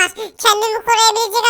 var. Kendimi koruyabilecek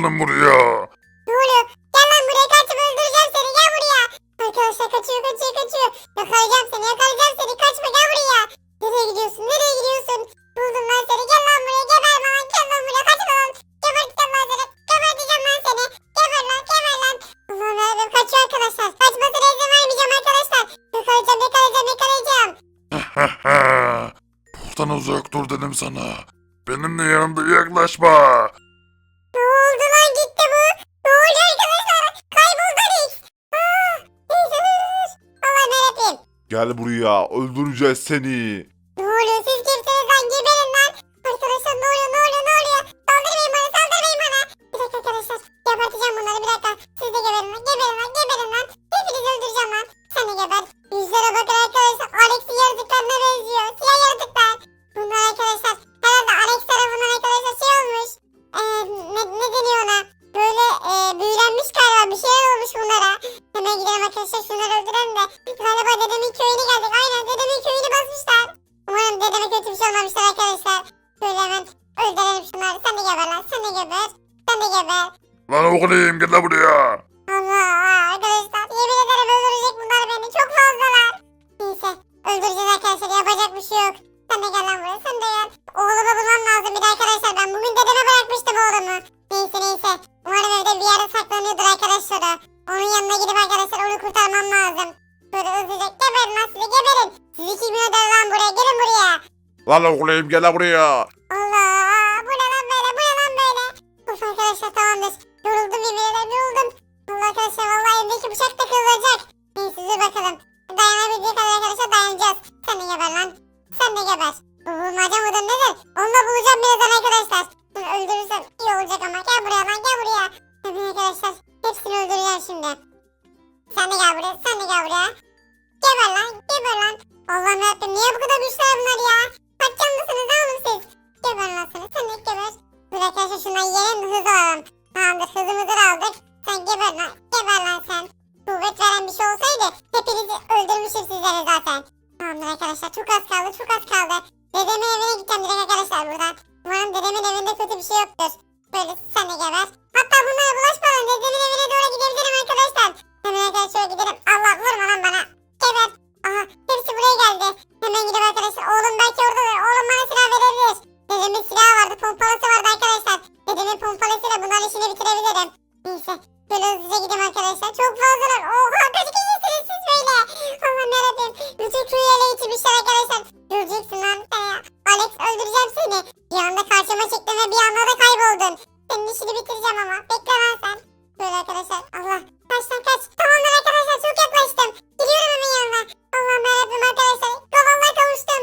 bakalım buraya. Ne oluyor? Gel lan buraya kaçıp öldüreceğim seni gel buraya. Arkadaşlar kaçıyor kaçıyor kaçıyor. Yakalayacağım seni yakalayacağım seni kaçma gel buraya. Nereye gidiyorsun nereye gidiyorsun? Buldum lan seni gel lan buraya geber lan gel lan buraya kaçma lan. Geberteceğim lan seni geberteceğim lan seni. Geber lan geber lan. Allah'ım yarabbim kaçıyor arkadaşlar. Kaçmasına izin vermeyeceğim arkadaşlar. Yakalayacağım yakalayacağım yakalayacağım. Buradan uzak dur dedim sana. Benimle yanımda yaklaşma. Gel buraya öldüreceğiz seni. Lan oğlum gel buraya. Geber lan. Sen. Kuvvet veren bir şey olsaydı hepinizi öldürmüşüm sizleri zaten. Tamamdır arkadaşlar çok az kaldı çok az kaldı. Dedemin evine gideceğim direkt arkadaşlar buradan. Umarım dedemin evinde kötü bir şey yoktur. Böyle sen de geber. Hatta bunlara bulaşmadan dedemin evine doğru gidebilirim arkadaşlar. Hemen arkadaşlar gidelim. Allah vurma lan bana. Geber. Aha hepsi buraya geldi. Hemen gidip arkadaşlar oğlum belki oradadır. Oğlum bana silah verebilir. Dedemin silahı vardı pompalısı vardı arkadaşlar. Dedemin pompalısıyla bunların işini bitirebilirim. Seni. Bir anda karşıma çıktın ve bir anda da kayboldun. Senin işini bitireceğim ama. Bekle lan sen. Böyle arkadaşlar. Allah. Kaç lan kaç. Tamamdır arkadaşlar çok yaklaştım. Gidiyorum hemen yanına. Allah'ım yarabbim arkadaşlar. Kovalar kavuştum.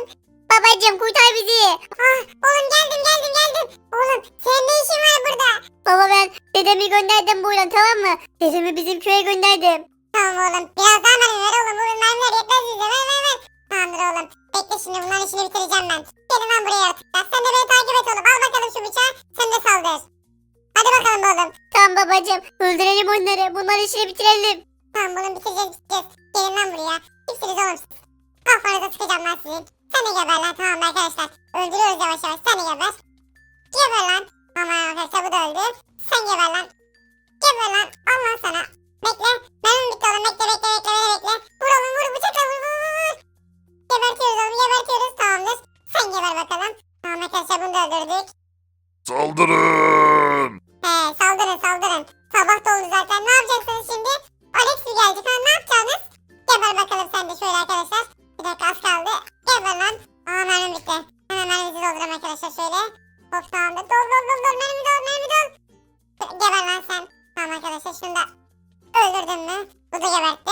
Babacım kurtar bizi. Ah oğlum geldim geldim geldim. Oğlum senin ne işin var burada? Baba ben dedemi gönderdim buradan tamam mı? Dedemi bizim köye gönderdim. Tamam oğlum. Biraz daha mermi ver oğlum. Bu mermiler yetmez bize. Ver ver ver. Tamamdır oğlum. Bekle şimdi bunların işini bitireceğim ben. Gelin lan buraya yaratıklar. Sen de beni takip et oğlum. Al bakalım şu bıçağı. Sen de saldır. Hadi bakalım oğlum. Tamam babacım öldürelim onları. Bunların işini bitirelim. Tamam bunu bitireceğiz bitireceğiz. Öldürdük. Saldırın. He saldırın saldırın. Sabah da oldu zaten. Ne yapacaksınız şimdi? Alex mi gelecek ha ne yapacaksınız? Geber bakalım sen de şöyle arkadaşlar. Bir dakika az kaldı. Geber lan. Aa mermim bitti. Hemen mermimizi dolduralım arkadaşlar şöyle. Hop tamamdır. Dol dol dol dol mermi dol mermi dol. Geber lan sen. Tamam arkadaşlar şunu da öldürdüm mü? Bu da geberttim.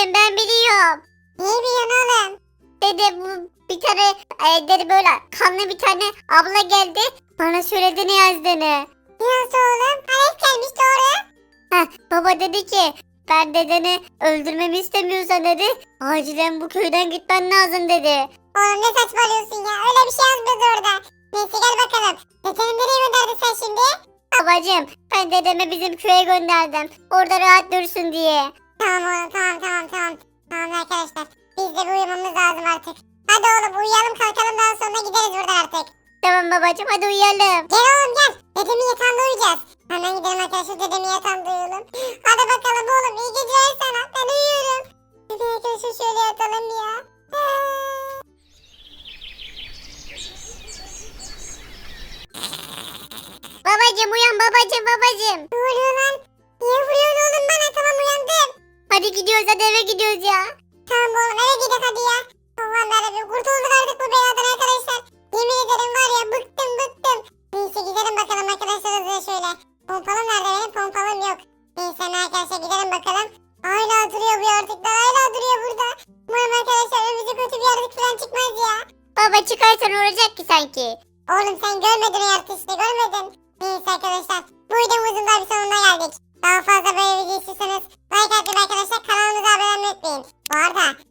Babacım ben biliyorum. Niye biliyorsun oğlum? Dede bu bir tane e, dedi böyle kanlı bir tane abla geldi. Bana söyledi ne yazdığını. Nasıl oğlum? Alex gelmiş doğru. Heh, baba dedi ki ben dedeni öldürmemi istemiyorsan dedi. Acilen bu köyden gitmen lazım dedi. Oğlum ne saçmalıyorsun ya? Öyle bir şey yazmıyordu orada. Neyse gel bakalım. Dedenin nereye gönderdin sen şimdi? Babacım ben dedemi bizim köye gönderdim. Orada rahat dursun diye. Tamam oğlum tamam tamam tamam. Tamam arkadaşlar. Biz de bir uyumamız lazım artık. Hadi oğlum uyuyalım kalkalım daha sonra gideriz buradan artık. Tamam babacım hadi uyuyalım. Gel oğlum gel. Dedemin yatağında uyuyacağız. Hemen gidelim arkadaşlar dedemin yatağında uyuyalım. Hadi bakalım oğlum iyi geceler sana. Ben uyuyorum. Hadi arkadaşlar şöyle yatalım ya. Babacım uyan babacım babacım. Ne oluyor lan? Niye vuruyorsun Hadi gidiyoruz hadi eve gidiyoruz ya. Tamam oğlum eve gidelim hadi ya. Allah'ım yarabbim kurtulduk artık bu beladan arkadaşlar. Yemin ederim var ya bıktım bıktım. Neyse gidelim bakalım arkadaşlar hızlıca şöyle. Pompalım nerede benim? Pompalım yok. Neyse arkadaşlar gidelim bakalım. Hala duruyor bu yaratıklar hala duruyor burada. Umarım arkadaşlar önümüze kötü bir yaratık falan çıkmaz ya. Baba çıkarsan olacak ki sanki. Oğlum sen görmedin o yaratığı işte görmedin. Neyse arkadaşlar bu videomuzun da bir sonuna geldik. Daha fazla böyle video istiyorsanız like atmayı arkadaşlar kanalımıza abone olmayı unutmayın. Bu arada